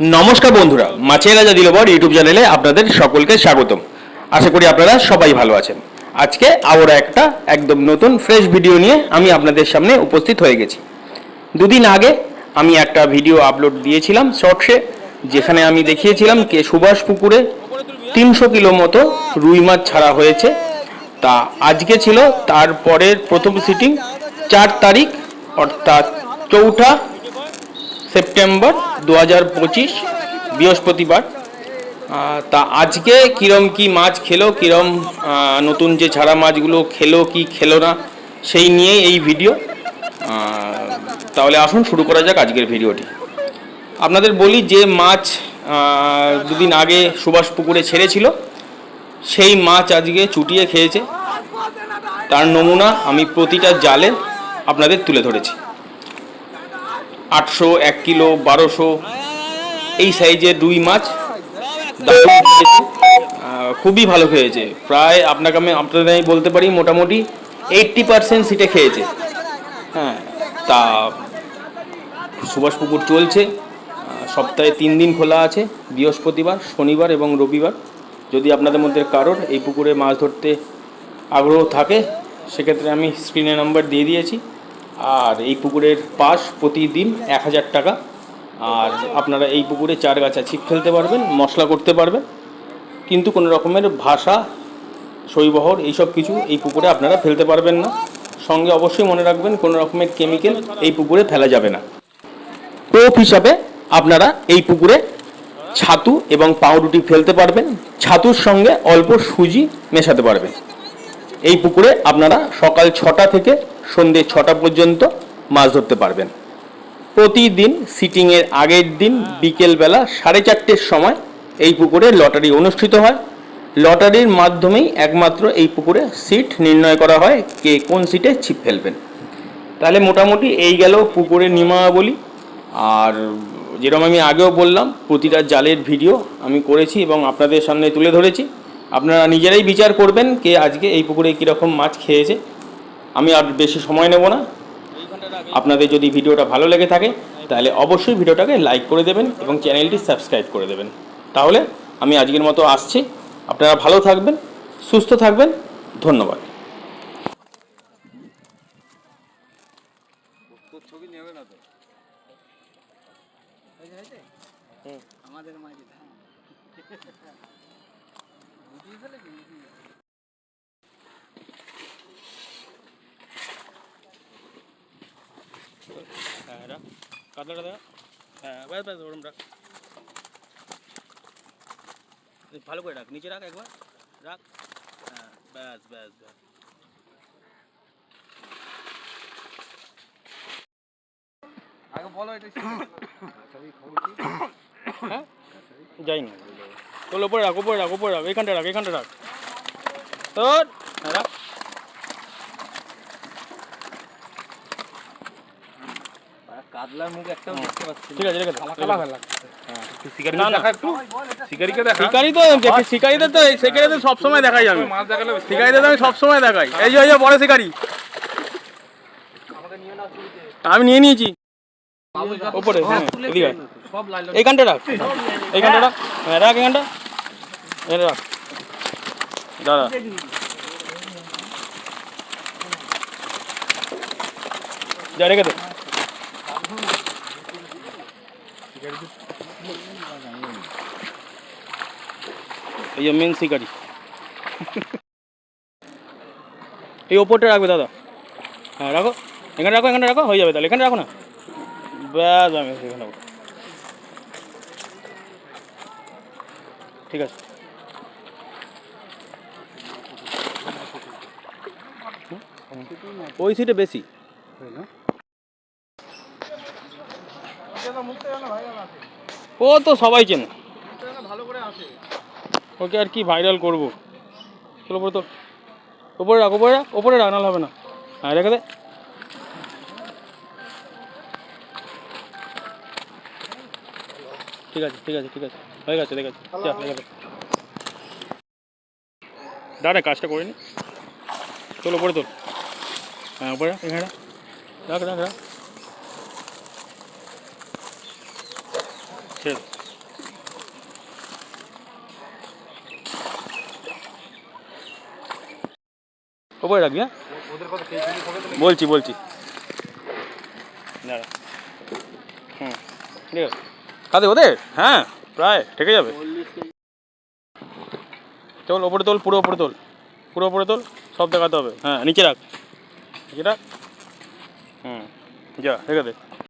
নমস্কার বন্ধুরা, মাছের রাজা দিলবর ইউটিউব চ্যানেলে আপনাদের সকলকে স্বাগতম। আশা করি আপনারা সবাই ভালো আছেন। আজকে আবার একটা একদম নতুন ফ্রেশ ভিডিও নিয়ে আমি আপনাদের সামনে উপস্থিত হয়ে গেছি। দুদিন আগে আমি একটা ভিডিও আপলোড দিয়েছিলাম শর্টসে, যেখানে আমি দেখিয়েছিলাম কে সুভাষ পুকুরে তিনশো কিলো মতো রুই মাছ ছাড়া হয়েছে। তা আজকে ছিল তারপরের প্রথম সিটিং চার তারিখ, অর্থাৎ চৌঠা সেপ্টেম্বর দু হাজার পঁচিশ, বৃহস্পতিবার। তা আজকে কিরম কি মাছ খেলো, কিরম নতুন যে ছাড়া মাছগুলো খেলো, কি খেলো না, সেই নিয়ে এই ভিডিও। তাহলে আসুন, শুরু করা যাক আজকের ভিডিওটি। আপনাদের বলি যে মাছ দুদিন আগে সুভাষ পুকুরে ছেড়েছিল, সেই মাছ আজকে চুটিয়ে খেয়েছে। তার নমুনা আমি প্রতিটা জালে আপনাদের তুলে ধরেছি। আটশো এক কিলো বারোশো এই সাইজের রুই মাছ খুবই ভালো খেয়েছে। প্রায় আপনাকে আমি আপনাদের আমি বলতে পারি মোটামুটি এইট্টি পার্সেন্ট সিটে খেয়েছে। হ্যাঁ তা সুভাষ পুকুর চলছে। সপ্তাহে তিন দিন খোলা আছে বৃহস্পতিবার শনিবার এবং রবিবার। যদি আপনাদের মধ্যে কারোর এই পুকুরে মাছ ধরতে আগ্রহ থাকে সেক্ষেত্রে আমি স্ক্রিনে নাম্বার দিয়ে দিয়েছি। আর এই পুকুরের পাস প্রতিদিন এক হাজার টাকা। আর আপনারা এই পুকুরে চার গাছা ছিপ ফেলতে পারবেন, মশলা করতে পারবেন। কিন্তু কোনো রকমের ভাষা, শৈবহর এইসব কিছু এই পুকুরে আপনারা ফেলতে পারবেন না। সঙ্গে অবশ্যই মনে রাখবেন, কোনো রকমের কেমিক্যাল এই পুকুরে ফেলা যাবে না। টোপ হিসাবে আপনারা এই পুকুরে ছাতু এবং পাউরুটি ফেলতে পারবেন। ছাতুর সঙ্গে অল্প সুজি মেশাতে পারবেন। এই পুকুরে আপনারা সকাল ছটা থেকে সন্ধে ছটা পর্যন্ত মাছ ধরতে পারবেন। প্রতিদিন সিটিংয়ের আগের দিন বিকেলবেলা সাড়ে চারটের সময় এই পুকুরে লটারি অনুষ্ঠিত হয়। লটারির মাধ্যমেই একমাত্র এই পুকুরে সিট নির্ণয় করা হয় কে কোন সিটে ছিপ ফেলবেন। তাহলে মোটামুটি এই গেল পুকুরের নিয়মাবলী। আর যেরকম আমি আগেও বললাম, প্রতিটা জালের ভিডিও আমি করেছি এবং আপনাদের সামনে তুলে ধরেছি। আপনারা নিজেরাই বিচার করবেন কে আজকে এই পুকুরে কীরকম মাছ খেয়েছে। আমি আর বেশি সময় নেব না। আপনাদের যদি ভিডিওটা ভালো লেগে থাকে, তাহলে অবশ্যই ভিডিওটাকে লাইক করে দেবেন এবং চ্যানেলটি সাবস্ক্রাইব করে দেবেন। তাহলে আমি আজকের মতো আসছি। আপনারা ভালো থাকবেন, সুস্থ থাকবেন। ধন্যবাদ। আমাদের মাঝে বুঝিয়ে ফেলে কি হ্যাঁ হ্যাঁ ব্যাস ব্যাস ওরম রাখ। ভালো করে রাখ নিচে রাখ একবার। রাখ। হ্যাঁ ব্যাস ব্যাস ব্যাস। আগে বলো এটা হ্যাঁ? যাইনি। তোর ওপরে রাখ ওপরে রাখ ওপরে রাখ এখানটা রাখ এখানটা রাখ। তোর। হ্যাঁ রাখ। কাদলার মুখ একটাও দেখতে পাচ্ছি ঠিক আছে রেখে দে, রেখে দে। হ্যাঁ, শিকারি না না শিকারিকে দেখা। শিকারি তো শিকারিদের তো শিকারিদের সব সময় দেখাই আমি। মাছ দেখালে শিকারিদের তো আমি সব সময় দেখাই। এই যে বড় শিকারি। আমি নিয়ে নিয়েছি। ওপরে হ্যাঁ এদিকে এইখানটা রাখ। এইখানটা রাখ। হ্যাঁ রাখ এখানটা এখানে রাখ। দাঁড়া। যা রেখে দে। এই যে মেন শিকারি। এই ওপরটা রাখবে দাদা। হ্যাঁ রাখো। এখানে রাখো এখানে রাখো, হয়ে যাবে তাহলে। এখানে রাখো না? ব্যাস, আমি এখানে ঠিক আছে। ওই সিটে বেশি। ও তো সবাই চেনে। ওকে আর কি ভাইরাল করব। চলো উপরে তো ওপরে রাখ ওপরে রাখ ওপরে রাখ নাহলে হবে না। হ্যাঁ রেখে দে। ঠিক আছে ঠিক আছে ঠিক আছে। হয়ে গেছে ঠিক আছে যা দাঁড়া কাজটা করে নি। চলো পরে তোর হ্যাঁ রাখ, এখানে রাখ। রাখ রাখ। Two. ওপরে রাখবি হ্যাঁ? বলছি বলছি। দাঁড়া। হুম ঠিক আছে। কাদে ওদের? হ্যাঁ প্রায় ঠেকে যাবে। চল ওপরে তোল পুরো ওপরে তোল। পুরো ওপরে তোল সব দেখাতে হবে। হ্যাঁ নিচে রাখ। নিচে রাখ। হুম। যা রেখে দে।